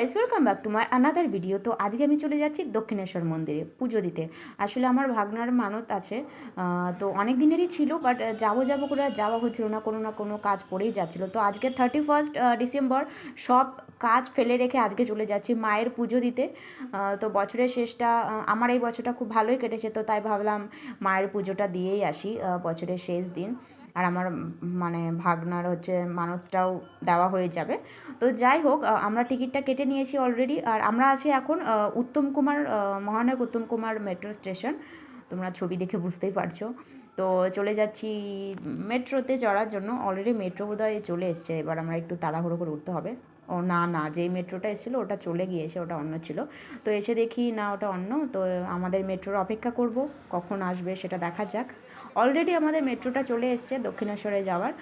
Guys welcome back to my another video তো আজকে আমি চলে যাচ্ছি দক্ষিণেশ্বর মন্দিরে পুজো দিতে। আসলে আমার ভাগনার মানত আছে তো অনেক দিনেরই ছিল বাট যাব যাব করে যাওয়া হচ্ছিল না, কোনো না কোনো কাজ পড়েই যাচ্ছিল। তো আজকে থার্টি ফার্স্ট ডিসেম্বর সব কাজ ফেলে রেখে আজকে চলে যাচ্ছি মায়ের পুজো দিতে। তো বছরের শেষটা আমার এই বছরটা খুব ভালোই কেটেছে, তো তাই ভাবলাম মায়ের পুজোটা দিয়েই আসি বছরের শেষ দিন। আর আমার মানে ভাগনার হচ্ছে মানতটাও দেওয়া হয়ে যাবে। তো যাই হোক আমরা টিকিটটা কেটে নিয়েছি অলরেডি আর আমরা আছি এখন উত্তম কুমার মহানায়ক উত্তম কুমার মেট্রো স্টেশন তোমরা ছবি দেখে বুঝতেই পারছ। তো চলে যাচ্ছি মেট্রোতে চড়ার জন্য। অলরেডি মেট্রো বোধহয় চলে এসছে। এবার আমরা একটু তাড়াহুড়ো করে উঠতে হবে। ও, না না, যেই মেট্রোটা এসেছিল ওটা চলে গিয়েছে, ওটা অন্য ছিল। তো এসে দেখি, না, ওটা অন্য, তো আমাদের মেট্রোর অপেক্ষা করব, কখন আসবে সেটা দেখা যাক। অলরেডি আমাদের মেট্রোটা চলে এসছে দক্ষিণেশ্বরে যাওয়ার,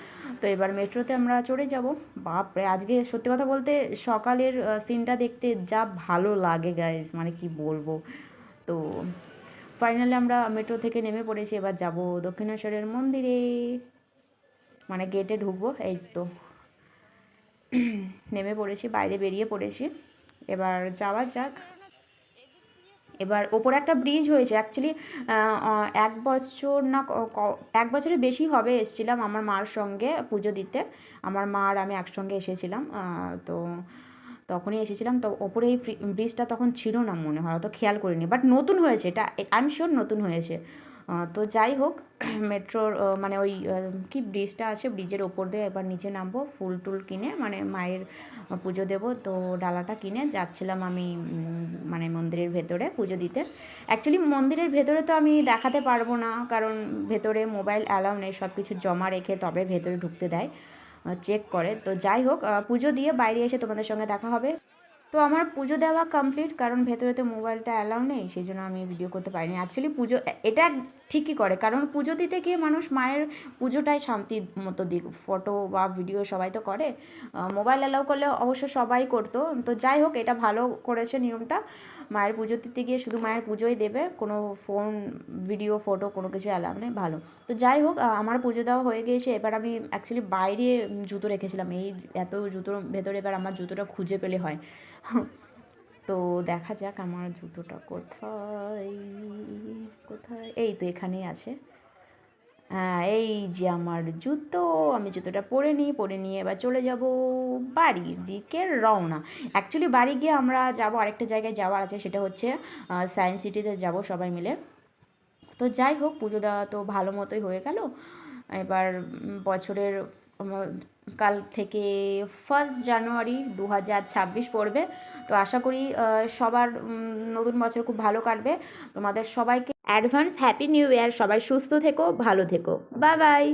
তো এবার মেট্রোতে আমরা চড়ে যাব। বাপরে আজকে সত্যি কথা বলতে সকালের সিনটা দেখতে যা ভালো লাগে গাইজ মানে কি বলব। তো ফাইনালি আমরা মেট্রো থেকে নেমে পড়েছি, এবার যাব দক্ষিণেশ্বরের মন্দিরে। মানে গেটে ঢুকবো, এই তো। নেমে পড়েছি, বাইরে বেরিয়ে পড়েছি। এবার যাওয়া যাক। এবার ওপরে একটা ব্রিজ হয়েছে। অ্যাকচুয়ালি এক বছর না এক বছরের বেশি হবে এসেছিলাম আমার মার সঙ্গে পুজো দিতে। আমার মা আর আমি একসঙ্গে এসেছিলাম তো তখনই এসেছিলাম। তো ওপরে এই ব্রিজটা তখন ছিল না মনে হয়, অত খেয়াল করিনি। বাট নতুন হয়েছে, এটা আই এম শিওর নতুন হয়েছে। তো যাই হোক, মেট্রোর মানে ওই কি ব্রিজটা আছে, ব্রিজের ওপর দিয়ে এবার নিচে নামবো, ফুল টুল কিনে মানে মায়ের পুজো দেব, তো ডালাটা কিনে যাচ্ছিলাম আমি মানে মন্দিরের ভেতরে পুজো দিতে। অ্যাকচুয়ালি মন্দিরের ভেতরে তো আমি দেখাতে পারব না, কারণ ভেতরে মোবাইল অ্যালাউ নেই সব কিছু জমা রেখে তবে ভেতরে ঢুকতে দেয় চেক করে। তো যাই হোক পুজো দিয়ে বাইরে এসে তোমাদের সঙ্গে দেখা হবে। তো আমার পুজো দেওয়া কমপ্লিট কারণ ভেতরে তো মোবাইলটা অ্যালাউ নেই সেই জন্য আমি ভিডিও করতে পারিনি। অ্যাকচুয়ালি পুজো এটা ঠিকই করে, কারণ পুজো দিতে গিয়ে মানুষ মায়ের পুজোটাই শান্তির মতো দিক। ফটো বা ভিডিও সবাই তো করে। মোবাইল অ্যালাউ করলে অবশ্য সবাই করতো। তো যাই হোক, এটা ভালো করেছে নিয়মটা। মায়ের পুজো দিতে গিয়ে শুধু মায়ের পুজোই দেবে, কোনো ফোন ভিডিও ফটো কোনো কিছু অ্যালাউ নেই, ভালো। তো যাই হোক আমার পুজো দেওয়া হয়ে গিয়েছে। এবার আমি অ্যাকচুয়ালি বাইরে জুতো রেখেছিলাম। এই এত জুতোর ভেতরে এবার আমার জুতোটা খুঁজে পেলে হয়। তো দেখা যাক আমার জুতোটা কোথায় কোথায়? এই তো এখানেই আছে। হ্যাঁ এই যে আমার জুতো, আমি জুতোটা পরে নিই, পরে নিয়ে এবার চলে যাব বাড়ির দিকে রওনা। অ্যাকচুয়ালি বাড়ি গিয়ে আমরা যাব, আরেকটা জায়গায় যাওয়ার আছে, সেটা হচ্ছে সায়েন্স সিটিতে যাব সবাই মিলে। তো যাই হোক, পুজো দেওয়া তো ভালো মতোই হয়ে গেল। এবার বছরের কাল থেকে ফার্স্ট জানুয়ারি দু হাজার ছাব্বিশ পড়বে। তো আশা করি সবার নতুন বছর খুব ভালো কাটবে। তোমাদের সবাইকে অ্যাডভান্স হ্যাপি নিউ ইয়ার সবাই সুস্থ থেকো, ভালো থেকো। Bye bye